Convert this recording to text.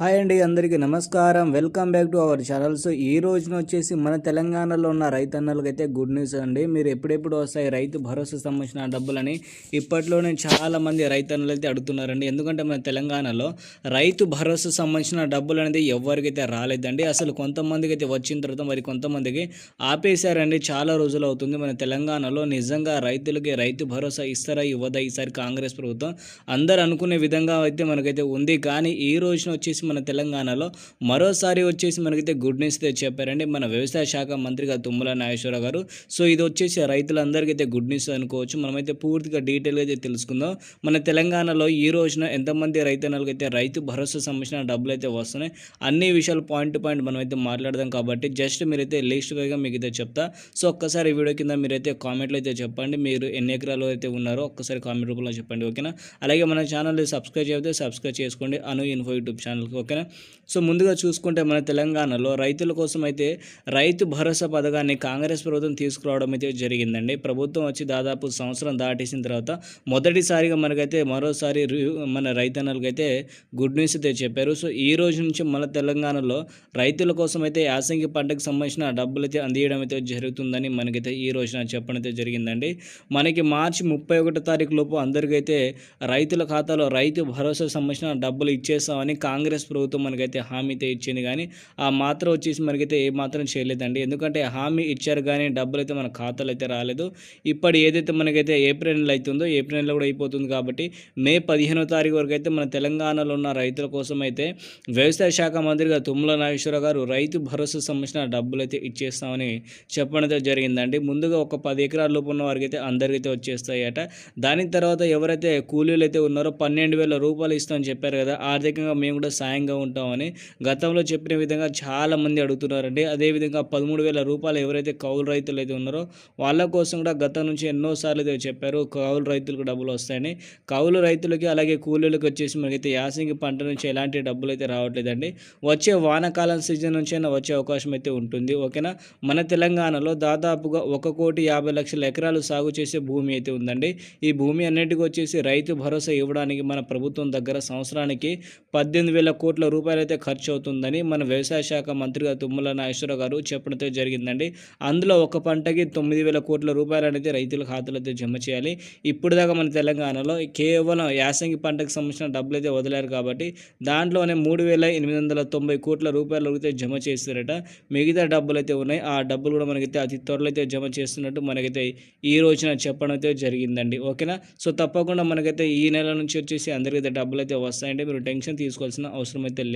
Hi అండి అందరికీ నమస్కారం. Welcome back to our channel. So ఈ రోజున వచ్చేసి మన తెలంగాణలో ఉన్న రైతన్నలకు అయితే గుడ్ న్యూస్ అండి. మీరు ఎప్పుడెప్పుడు వస్తాయి రైతు భరోసా సంబంధించిన డబ్బులని? ఇప్పట్లోనే చాలా మంది రైతన్నలు అయితే అడుగుతున్నారండి. ఎందుకంటే మన తెలంగాణలో రైతు భరోసా సంబంధించిన డబ్బులు అనేది ఎవరికైతే రాలేదండి. అసలు కొంతమందికి అయితే వచ్చిన తర్వాత మరి కొంతమందికి ఆపేశారండి. చాలా రోజులు అవుతుంది. మన తెలంగాణలో నిజంగా రైతులకి రైతు భరోసా ఇస్తారా ఇవ్వదా? ఈసారి కాంగ్రెస్ ప్రభుత్వం అందరు అనుకునే విధంగా అయితే మనకైతే ఉంది. కానీ ఈ రోజున వచ్చేసి మన తెలంగాణలో. మరోసారి వచ్చేసి మనకైతే గుడ్ న్యూస్ అయితే చెప్పారండి. మన వ్యవసాయ శాఖ మంత్రిగా తుమ్మల నాగేశ్వరరావు గారు. సో ఇది వచ్చేసి రైతులందరికీ అయితే గుడ్ న్యూస్ అనుకోవచ్చు. మనమైతే పూర్తిగా డీటెయిల్గా అయితే తెలుసుకుందాం. మన తెలంగాణలో ఈ రోజున ఎంతమంది రైతన్నలకు అయితే రైతు భరోసా సంబంధించిన డబ్బులు అయితే వస్తున్నాయి. అన్ని విషయాలు పాయింట్ టు పాయింట్ మనమైతే మాట్లాడదాం కాబట్టి జస్ట్ మీరైతే లిస్ట్ వేగా మీకు అయితే చెప్తా. సో ఒక్కసారి వీడియో కింద మీరైతే కామెంట్లో అయితే చెప్పండి. మీరు ఎన్ని ఎకరాలు అయితే ఉన్నారో ఒక్కసారి కామెంట్ రూపంలో చెప్పండి ఓకేనా? అలాగే మన ఛానల్ సబ్స్క్రైబ్ చేస్తే సబ్స్క్రైబ్ చేసుకోండి. అను ఇన్ఫో యూట్యూబ్ ఛానల్కి ఓకేనా? సో ముందుగా చూసుకుంటే మన తెలంగాణలో రైతుల కోసం అయితే రైతు భరోసా పథకాన్ని కాంగ్రెస్ ప్రభుత్వం తీసుకురావడం అయితే జరిగిందండి. ప్రభుత్వం వచ్చి దాదాపు సంవత్సరం దాటేసిన తర్వాత మొదటిసారిగా మనకైతే మరోసారి మన రైతన్నలకైతే గుడ్ న్యూస్ అయితే చెప్పారు. సో ఈ రోజు నుంచి మన తెలంగాణలో రైతుల కోసం అయితే యాసంగి పంటకు సంబంధించిన డబ్బులు అయితే అందియడం అయితే జరుగుతుందని మనకైతే ఈ రోజున చెప్పడం అయితే జరిగిందండి. మనకి మార్చి ముప్పై ఒకటో తారీఖు లోపు అందరికైతే రైతుల ఖాతాలో రైతు భరోసా సంబంధించిన డబ్బులు ఇచ్చేస్తామని కాంగ్రెస్ ప్రభుత్వం మనకైతే హామీ అయితే ఇచ్చింది కానీ ఆ మాత్రం వచ్చేసి మనకైతే ఏ మాత్రం చేయలేదండి. ఎందుకంటే హామీ ఇచ్చారు కానీ డబ్బులు అయితే మన ఖాతాలు అయితే రాలేదు. ఇప్పుడు ఏదైతే మనకైతే ఏప్రిల్ నెల అవుతుందో ఏప్రిల్ నెల కూడా అయిపోతుంది కాబట్టి మే పదిహేనో తారీఖు వరకు అయితే మన తెలంగాణలో ఉన్న రైతుల కోసం అయితే వ్యవసాయ శాఖ మంత్రిగా తుమ్మల నాగేశ్వర గారు రైతు భరోసా సంబంధించిన డబ్బులు అయితే ఇచ్చేస్తామని చెప్పడం జరిగిందండి. ముందుగా ఒక పది ఎకరాల లోపు ఉన్న వారికి అయితే అందరికైతే వచ్చేస్తాయట. దాని తర్వాత ఎవరైతే కూలీలు అయితే ఉన్నారో పన్నెండు వేల రూపాయలు ఇస్తామని చెప్పారు కదా. ఆర్థికంగా మేము కూడా న్యాయంగా ఉంటామని గతంలో చెప్పిన విధంగా చాలామంది అడుగుతున్నారండి. అదేవిధంగా పదమూడు వేల రూపాయలు ఎవరైతే కౌలు రైతులు అయితే ఉన్నారో వాళ్ళ కోసం కూడా గతం నుంచి ఎన్నోసార్లు అయితే చెప్పారు కౌలు రైతులకు డబ్బులు వస్తాయని. కౌలు రైతులకి అలాగే కూలీలకు వచ్చేసి మనకైతే యాసంగి పంట నుంచి ఎలాంటి డబ్బులు అయితే రావట్లేదండి. వచ్చే వానాకాలం సీజన్ నుంచి అయినా వచ్చే అవకాశం అయితే ఉంటుంది. ఓకేనా? మన తెలంగాణలో దాదాపుగా ఒక కోటి యాభై లక్షల ఎకరాలు సాగు చేసే భూమి అయితే ఉందండి. ఈ భూమి అన్నిటికీ వచ్చేసి రైతు భరోసా ఇవ్వడానికి మన ప్రభుత్వం దగ్గర సంవత్సరానికి పద్దెనిమిది వేల కోట్ల రూపాయలు అయితే ఖర్చు అవుతుందని మన వ్యవసాయ శాఖ మంత్రిగా తుమ్మల నాగేశ్వరరావు గారు చెప్పడంతో జరిగిందండి. అందులో ఒక పంటకి తొమ్మిది వేల కోట్ల రూపాయలు అనేది రైతుల ఖాతాలో అయితే జమ చేయాలి. ఇప్పుడు దాకా మన తెలంగాణలో కేవలం యాసంగి పంటకు సంబంధించిన డబ్బులు అయితే వదిలేరు కాబట్టి దాంట్లోనే మూడు వేల ఎనిమిది వందల తొంభై కోట్ల రూపాయలు అయితే జమ చేస్తారట మిగతా డబ్బులు అయితే ఉన్నాయి. ఆ డబ్బులు కూడా మనకైతే అతి త్వరలో అయితే జమ చేస్తున్నట్టు మనకైతే ఈ రోజున చెప్పడం అయితే జరిగిందండి. ఓకేనా? సో తప్పకుండా మనకైతే ఈ నెల నుంచి వచ్చేసి అందరికైతే డబ్బులు అయితే వస్తాయంటే మీరు టెన్షన్ తీసుకోవాల్సిన అవసరం అయితే లేదు